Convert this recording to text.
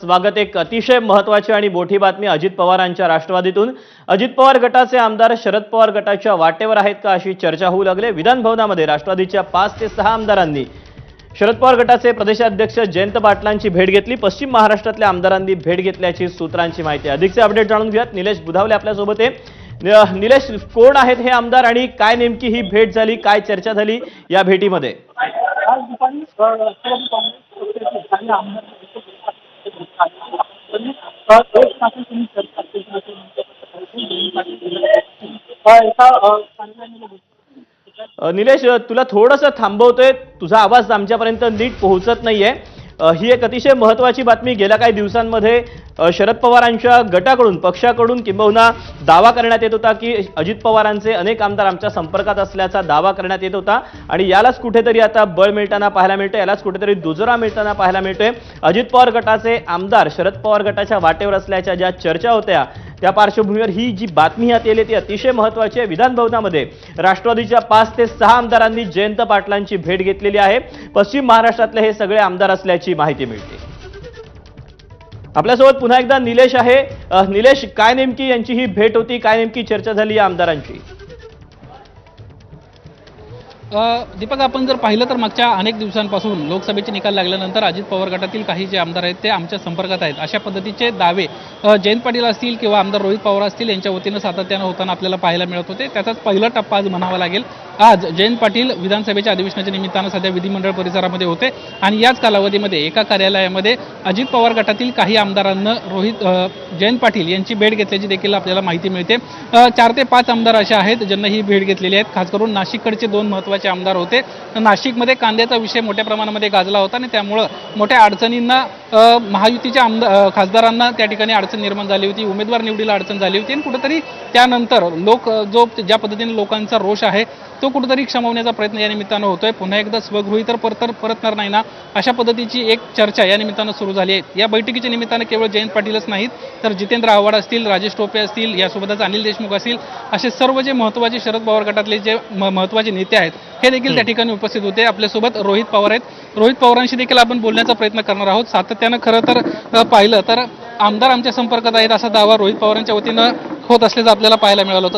स्वागत एक अतिशय महत्वाची आणि मोठी बातमी अजित पवारांच्या राष्ट्रवादीतून. अजित पवार गटाचे आमदार शरद पवार गटाच्या वाटेवर आहेत का अशी चर्चा होऊ लागले. विधानभवनामध्ये राष्ट्रवादीच्या पाच ते सहा आमदारांनी. शरद पवार गटाचे प्रदेशाध्यक्ष जयंत पाटलांची भेट घेतली. पश्चिम महाराष्ट्रातल्या आमदारांनी भेट घेतल्याची सूत्रांची माहिती. अधिकचे अपडेट जाणून घेऊयात. निलेश बुधावले आपल्यासोबत आहे. निलेश कोण आहेत हे आमदार आणि काय नेमकी ही भेट झाली? काय चर्चा झाली या भेटीमध्ये? निलेश तुला थोडंसं थांबवतोय. तुझा आवाज आमच्यापर्यंत नीट पोहोचत नाहीये. ही एक अतिशय महत्वाची बातमी गेल्या काही दिवसांमध्ये शरद पवारांच्या गटाकडून पक्षाकडून किंबहुना दावा करण्यात येत होता की अजित पवारांचे अनेक आमदार आमच्या संपर्कात असल्याचा दावा करण्यात येत होता. आणि यालाच कुठेतरी आता बळ मिळताना पाहायला मिळतं यालाच कुठेतरी दुजोरा मिळताना पाहायला मिळतोय. अजित पवार गटाचे आमदार शरद पवार गटाच्या वाटेवर असल्याच्या ज्या चर्चा होत्या त्या पार्श्वभूमीवर ही जी बातमी हाती येईल ती अतिशय महत्वाची आहे. विधान भवनामध्ये राष्ट्रवादीच्या पाच ते सहा आमदारांनी जयंत पाटलांची भेट घेतलेली आहे. पश्चिम महाराष्ट्रातले हे सगळे आमदार असल्याची माहिती मिळते. आपल्यासोबत पुन्हा एकदा निलेश आहे. निलेश काय नेमकी यांची ही भेट होती? काय नेमकी चर्चा झाली या आमदारांची? दीपक आपण जर पाहिलं तर मागच्या अनेक दिवसांपासून लोकसभेचे निकाल लागल्यानंतर अजित पवार गटातील काही जे आमदार आहेत ते आमच्या संपर्कात आहेत. अशा पद्धतीचे दावे जयंत पाटील असतील किंवा आमदार रोहित पवार असतील यांच्या वतीनं सातत्यानं होताना आपल्याला पाहायला मिळत होते. त्याचाच पहिला टप्पा आज म्हणावा लागेल. आज जयंत पाटील विधानसभेच्या अधिवेशनाच्या निमित्तानं सध्या विधिमंडळ परिसरामध्ये होते आणि याच कालावधीमध्ये एका कार्यालयामध्ये अजित पवार गटातील काही आमदारांना रोहित जयंत पाटील यांची भेट घेतल्याची देखील आपल्याला माहिती मिळते. चार ते पाच आमदार असे आहेत ज्यांना ही भेट घेतलेली आहेत. खास करून नाशिककडचे दोन महत्त्वाचे आमदार होते. नाशिकमध्ये कांद्याचा विषय मोठ्या प्रमाणामध्ये गाजला होता आणि त्यामुळं मोठ्या अडचणींना महायुतीच्या आमदार खासदारांना त्या ठिकाणी अडचण निर्माण झाली होती. उमेदवार निवडीला अडचण झाली होती. आणि कुठंतरी त्यानंतर लोक जो ज्या पद्धतीने लोकांचा रोष आहे तो कुठेतरी क्षमवण्याचा प्रयत्न या निमित्तानं होतोय. पुन्हा एकदा स्वगृही तर परत परतणार नाही ना अशा पद्धतीची एक चर्चा या निमित्तानं सुरू झाली आहे. या बैठकीच्या निमित्तानं केवळ जयंत पाटीलच नाहीत तर जितेंद्र आव्हाड असतील राजेश टोपे असतील यासोबतच अनिल देशमुख असतील असे सर्व जे महत्त्वाचे शरद पवार गटातले जे महत्त्वाचे नेते आहेत हे देखील त्या ठिकाणी उपस्थित होते. आपल्यासोबत रोहित पवार आहेत. रोहित पवारांशी देखील आपण बोलण्याचा प्रयत्न करणार आहोत. सातत्यानं खरं तर पाहिलं तर आमदार आमच्या संपर्कात आहेत असा दावा रोहित पवारांच्या वतीनं होत असल्याचं आपल्याला पाहायला मिळालं होतं.